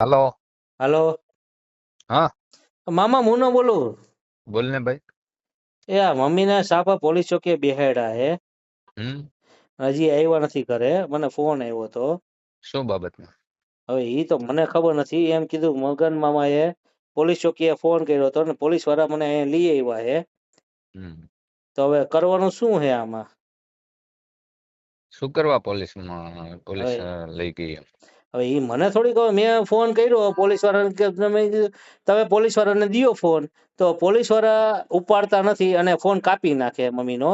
હાલો. હાલો. હા. મામા મુનો બોલું બોલ? ને ભાઈ. એ આ મમ્મીને સાપા પોલીસ ચોકીએ બેહાડ્યા હે. હજી આવ્યા નથી ઘરે. મને ફોન આવ્યો તો. શું બાબતમાં હવે ઈ તો મને ખબર નથી. એમ કીધું મગન મામા એ પોલીસ ચોકીએ ફોન કર્યો હતો ને પોલીસવાળા મને અહીંયા લઈ આવ્યા હે. તો હવે કરવાનું શું હે આમાં? શું કરવા પોલીસ અ, લઈ ગઈ? હવે એ મને થોડી ખબર મેં ફોન કર્યો પોલીસ વાળાને કે તમે તમે પોલીસ વાળાને દિયો ફોન તો પોલીસવાળા ઉપાડતા નથી અને ફોન કાપી નાખે મમ્મીનો.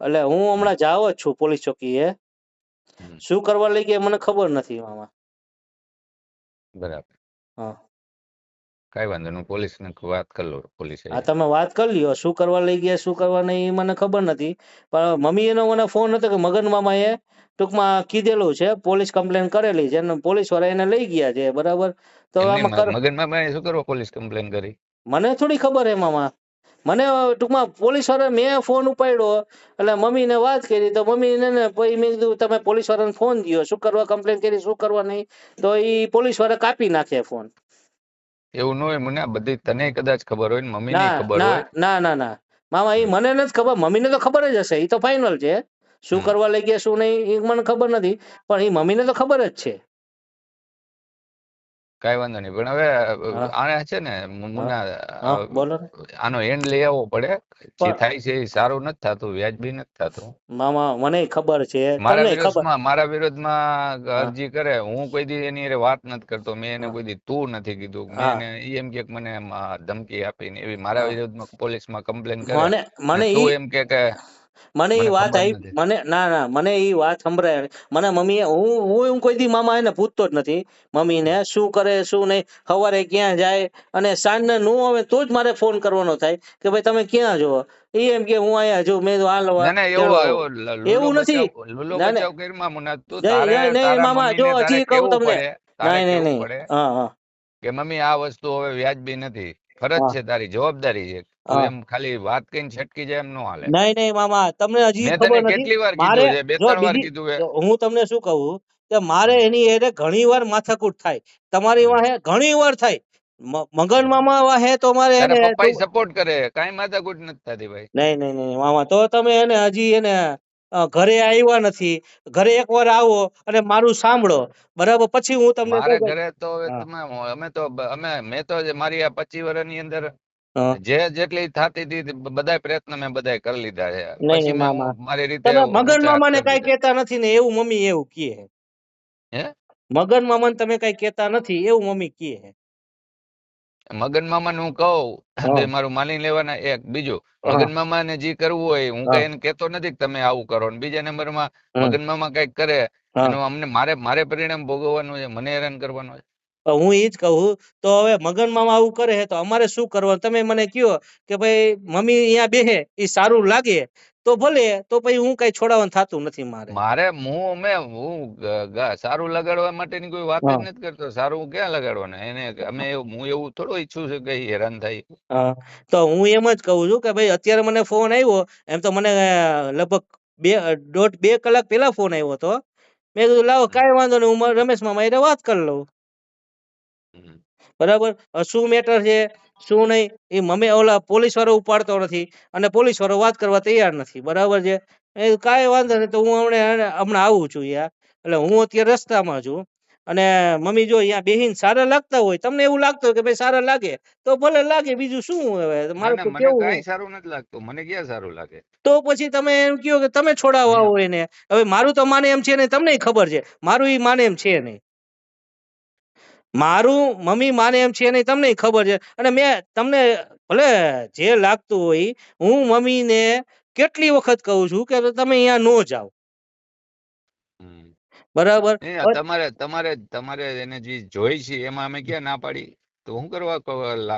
એટલે હું હમણાં જાવ જ છું પોલીસ ચોકીએ. શું કરવા લઈ ગયા મને ખબર નથી મામા. બરાબર. હા. કઈ વાંધો નહીં પોલીસ ને વાત કરી લો પોલીસ હા તમે વાત કરી લ્યો શું કરવા લઈ ગયા શું કરવા નહીં મને ખબર નથી. પણ મમ્મીનો મને ફોન હતો કે મગન મામાએ ટૂંકમાં કીધેલું છે પોલીસ કમ્પ્લેન કરેલી છે પોલીસવાળા એને લઈ ગયા છે બરાબર? તો મગન મામા શું કરવા પોલીસ કમ્પ્લેન કરી? મને થોડી ખબર હે મામા મને ટૂંકમાં પોલીસવાળા મેં ફોન ઉપાડ્યો એટલે મમ્મીને વાત કરી તો મમ્મીને ને પછી મેં કીધું તમે પોલીસ વાળાને ફોન દ્યો શું કરવા કમ્પ્લેન કરી શું કરવા નહીં? તો એ પોલીસવાળા કાપી નાખે ફોન. એવું ન હોય મને આ બધી તને કદાચ ખબર હોય ને મમ્મીને ના ખબર ના હોય. ના ના ના. મામા એ મને નથી ખબર મમ્મીને તો ખબર જ હશે. એ તો ફાઇનલ છે. શું કરવા લઈ ગયા શું નહીં એ મને ખબર નથી. પણ એ મમ્મીને તો ખબર જ છે. કઈ વાંધો નહીં. પણ હવે આને છે ને બોલો આનો એન્ડ લઈ આવવો પડે. જે થાય છે એ સારું નથી થતું વ્યાજબી નથી થતું. મામા મને ખબર છે. મારા વિરોધમાં મારા વિરોધમાં અરજી કરે. હું કોઈ દી એની હારે વાત નથી કરતો. મેં એને કોઈ દી તું નથી કીધું. મેં એમ કે મને ધમકી આપીને એવી મારા. વિરોધમાં પોલીસમાં કમ્પ્લેન કરે. મને મને તું એમ કે કે મને એ વાત આવી મને ના ના મને એ વાત સંભળાય મને મમ્મીએ હું હું હું કોઈ દી મામા એને પૂછતો જ નથી. મમ્મીને શું કરે શું નહીં સવારે ક્યાં જાય? અને સાંજને નું આવે તો જ મારે ફોન કરવાનો થાય કે ભાઈ તમે ક્યાં જુઓ એ એમ કે હું અહીંયા જો મેં હાલ ના ના એવો નથી. ના, ના. નહીં, મામા, જો હજી કહું તમને. નહીં નહીં નહીં. હા હા. કે મમ્મી આ વસ્તુ હવે વ્યાજબી નથી. ફરજ છે તારી જવાબદારી છે. તું એમ ખાલી વાત કહીને છટકી જાય એમ નો હાલે. નહીં નહીં મામા તમને હજી ખબર નથી. કેટલી વાર કીધું છે? બે ત્રણ વાર કીધું છે. હું તમને શું કહું કે મારે એની એરે ઘણી વાર માથાકૂટ થાય. તમારી. વાહે ઘણી વાર થાય. મગન મામા વાહે તો મારે એને પપ્પા સપોર્ટ કરે. કાઈ માથાકૂટ નથી થતી ભાઈ. નહીં નહીં નહીં મામા તો તમે એને હજી એને ઘરે આવ્યા નથી. ઘરે એકવાર આવો અને મારું સાંભળો. બરાબર? પછી હું તમને મારે ઘરે તો તમે અમે તો અમે મેં તો મારી આ પચીસ વર્ષની અંદર જે જેટલી થતી હતી બધાય પ્રયત્ન મેં બધાય કરી લીધા છે. પછી મામા. મારી રીતે મગન મામા મામાને કઈ કેતા કહેતા નથી ને એવું મમ્મી એવું કહે. હે? મગન મામાને તમે કઈ કહેતા નથી એવું મમ્મી કહે. મગન મામા હું. કહું. મારું માની લેવાના એક. બીજું મગન મગન મામાને જે કરવું હોય હું કઈ એને કેતો નથી કે તમે આવું કરો ને બીજા નંબરમાં મગન મામા કંઈક કરે એનું અમને મારે મારે પરિણામ ભોગવવાનું છે મને હેરાન કરવાનું છે. હું એ જ કહું તો હવે મગન મામા આવું કરે તો અમારે શું કરવાનું? તમે મને કયો કે ભાઈ મમ્મી અહીંયા બેહે એ સારું લાગે તો ભલે તો પછી હું કઈ છોડાવવાનું થતું નથી મારે. મારે હું અમે હું સારું લગાડવા માટેની કોઈ વાત જ નથી કરતો સારું ક્યાં લગાડવાનું? એને અમે હું એવું થોડું ઈચ્છું છું કે હેરાન થાય. તો હું એમ જ કહું છું કે ભાઈ અત્યારે મને ફોન આવ્યો એમ તો મને લગભગ બે દોઢ બે કલાક પહેલા ફોન આવ્યો હતો. મેં કીધું લાવો કાંઈ વાંધો નહીં હું રમેશ મામા એને વાત કરી લઉં. બરાબર? શું મેટર છે? શું નહીં? એ મમ્મી ઓલા પોલીસ વાળો ઉપાડતો નથી અને પોલીસ વાળો વાત કરવા તૈયાર નથી. બરાબર છે? એ કાંઈ વાંધો નહીં તો હું હમણાં હમણાં આવું છું યાર. એટલે હું અત્યારે રસ્તામાં છું અને મમ્મી જો અહીંયા બેહીન સારા લાગતા હોય તમને એવું લાગતું હોય કે ભાઈ સારા લાગે તો ભલે લાગે બીજું શું હવે? મારે તો કેવું કાંઈ સારું નથી લાગતું. મને ક્યાં સારું લાગે? તો પછી તમે એમ કહો કે તમે છોડાવવા હોય ને હવે મારું તો માને એમ છે ને તમને ખબર છે. મારું ઈ માને એમ છે નહીં. મારું મમ્મી માને એમ છે નહીં તમને ખબર છે. અને મેં તમને ભલે જે લાગતું હોય હું મમ્મીને કેટલી વખત કહું છું કે તમે અહીંયા નો જાઓ. બરાબર? તમારે તમારે તમારે એને જે જોઈ છે એમાં અમે ક્યાં ના પાડી? તો હું કરવા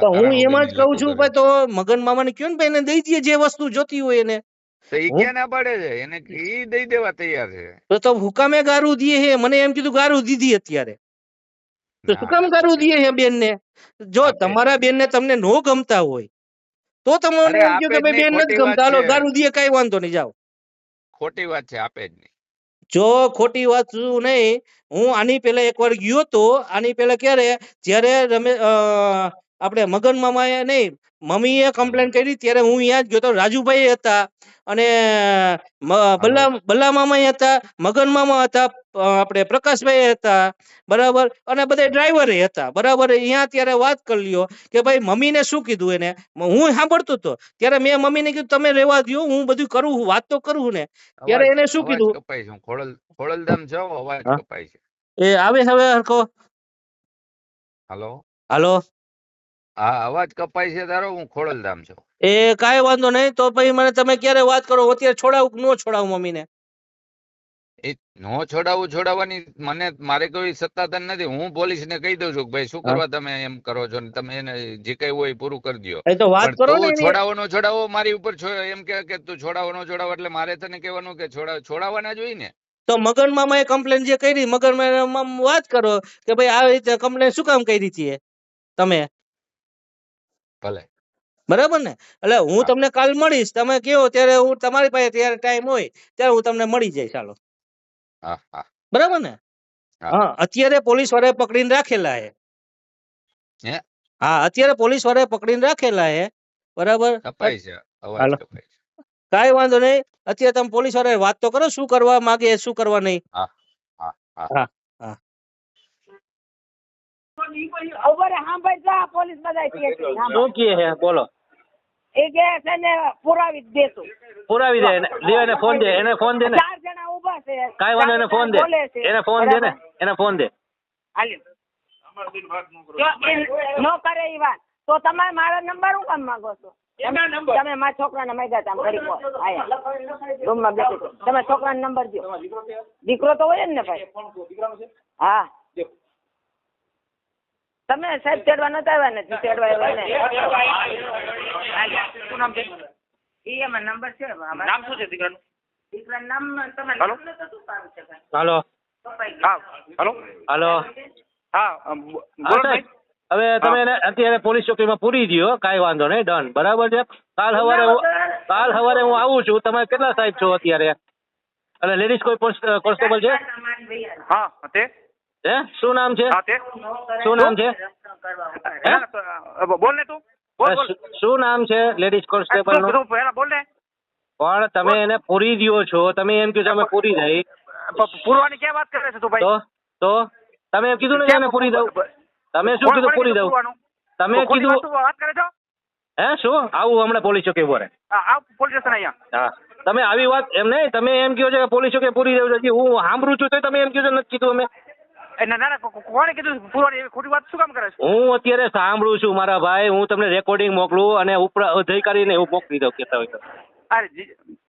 હું એમ જ કહું છું ભાઈ તો મગન મામાને કયો ને ભાઈ એને દઈ દઈએ જે વસ્તુ જોતી હોય એને. તો ક્યાં ના પાડે છે? એને ઈ દઈ દેવા તૈયાર છે. તો તો હુકામે ગારું દીએ હે. મને એમ કીધું ગારું દીધી અત્યારે. તો શું કામ કરવું ગારું દીએ હે બેન ને જો તમારા બેન ને તમને નો ગમતા હોય તો તમને એમ કે ભાઈ બેન નથી ગમતા હાલો છે. ગારું દીએ કઈ વાંધો નહીં જાઓ. ખોટી વાત છે આપે જ નહીં. જો ખોટી વાત શું નહીં હું આની પહેલા એકવાર ગયો તો આની પહેલા ક્યારે જ્યારે રમે આપણે મગન મામાએ નહીં મમ્મીએ કમ્પ્લેન કરી ત્યારે હું અહીંયા જ ગયો તો રાજુભાઈ હતા અને બલ્લા બલ્લા મામા હતા મગન મામા હતા આપણે પ્રકાશભાઈ હતા બરાબર? અને બધા ડ્રાઈવરે હતા બરાબર? અહીંયા ત્યારે વાત કરી લ્યો કે ભાઈ મમ્મીને શું કીધું એને? હું સાંભળતો હતો ત્યારે મેં મમ્મીને કીધું તમે રહેવા દ્યો હું બધું કરું વાત તો કરું ને. ત્યારે એને શું કીધું? કપાઈ છે ખોડલ ખોડલધામ જાઉં અવાજ? કપાય છે. એ આવે હવે હરખો. હાલો? હાલો? હા અવાજ કપાય છે તારો હું ખોડલધામ છું એ કઈ વાંધો નહીં તો પછી મને તમે ક્યારે વાત કરો? અત્યારે છોડાવું કે ન છોડાવું મમ્મીને? એ નો છોડાવું છોડાવવાની મને મારે કોઈ સત્તાધન નથી. હું પોલીસ ને કહી દઉં છું કે ભાઈ શું કરવા તમે એમ કરો છો ને તમે એને જે કઈ હોય પૂરું કરી દો એ તો વાત કરો ને છોડાવો નો છોડાવો મારી ઉપર એમ કે કે તું છોડાવો નો છોડાવો એટલે મારે તને કહેવાનું કે છોડાવ છોડાવવાના જ ને. તો મગન મામાએ કમ્પ્લેન જે કરી મગન મામા વાત કરો કે ભાઈ આવી રીતે કમ્પ્લેન શું કામ કરી છે તમે? ભલે. બરાબર ને? એટલે હું તમને કાલ મળીશ. તમે કહો ત્યારે હું તમારી પાસે ત્યારે ટાઈમ હોય ત્યારે હું તમને મળી જઈશ. ચાલો બરાબર ને? હા. અત્યારે પોલીસ વાળાએ પકડીને રાખેલા હે. હે? હા અત્યારે પોલીસ વાળાએ પકડીને રાખેલા હે બરાબર? કાંઈ વાંધો નહીં અત્યારે તમે પોલીસવાળા વાત તો કરો શું કરવા માંગે શું કરવા નહીં. હા હા પોલીસ બધા બોલો. એ કે છે ને પુરાવી દેશું. પુરાવી દે એને ફોન દે એને ફોન દે ને. ચાર કાંઈ વાંધો એને ફોન દે. એને ફોન દે ને એને ફોન દે. એ નો કરે ઈ વાત. તો તમે મારા નંબર હું કામ માંગો છો? તમે મારા છોકરાના માંગ્યા હતા ઘડીક વાર. આયા. રૂમમાં બેસી. તમે છોકરાનો નંબર દો દીકરો તો હોય જ ને ભાઈ. હા. તમે સાહેબ તેડવા નતા આવ્યા ને? તેડવા આવ્યા ને? શું નામ છે ઈ એમાં નંબર છે? નામ શું છે દીકરાનું? હાલો? હાલો? ગયું. હા હલો? બોલો હવે તમે એને અત્યારે પોલીસ ચોકીમાં પૂરી દ્યો કાંઈ વાંધો નહીં ડન. બરાબર છે? કાલ સવારે કાલ સવારે હું આવું છું. તમે કેટલા સાહેબ છો અત્યારે? અને લેડીઝ કોઈ કોન્સ્ટેબલ છે? હા તે? હે? શું નામ છે? શું નામ છે? બોલ ને તું. બોલ બોલ. શું- શું નામ છે લેડીઝ કોન્સ્ટેબલનું બોલ ને. પણ તમે એને પૂરી દ્યો છો. તમે એમ કહો છો અમે પૂરી દઈ. પૂરવાની ક્યાં વાત કરે છે તું ભાઈ? તો તો તમે એમ કીધું ને કે એને પૂરી દઉં? તમે શું કીધું પૂરી દઉં? તમે કીધું વાત કરે છો? હે શું? આવું હમણાં પોલીસ ચોકી ઉપર. હા, પોલીસ સ્ટેશન અહીંયા. હા. તમે આવી વાત એમ નહીં તમે એમ કહો છો કે પોલીસ ચોકી પૂરી દઉં છું. હું સાંભળું છું તો તમે એમ કહો છો નથી કીધું અમે. કોણે કીધું ખોટી વાત શું કામ કરે છે? હું અત્યારે સાંભળું છું મારા ભાઈ. હું તમને રેકોર્ડિંગ મોકલું અને ઉપર અધિકારીને એવું મોકલી દઉં કહેતા હોય તો અરે જી-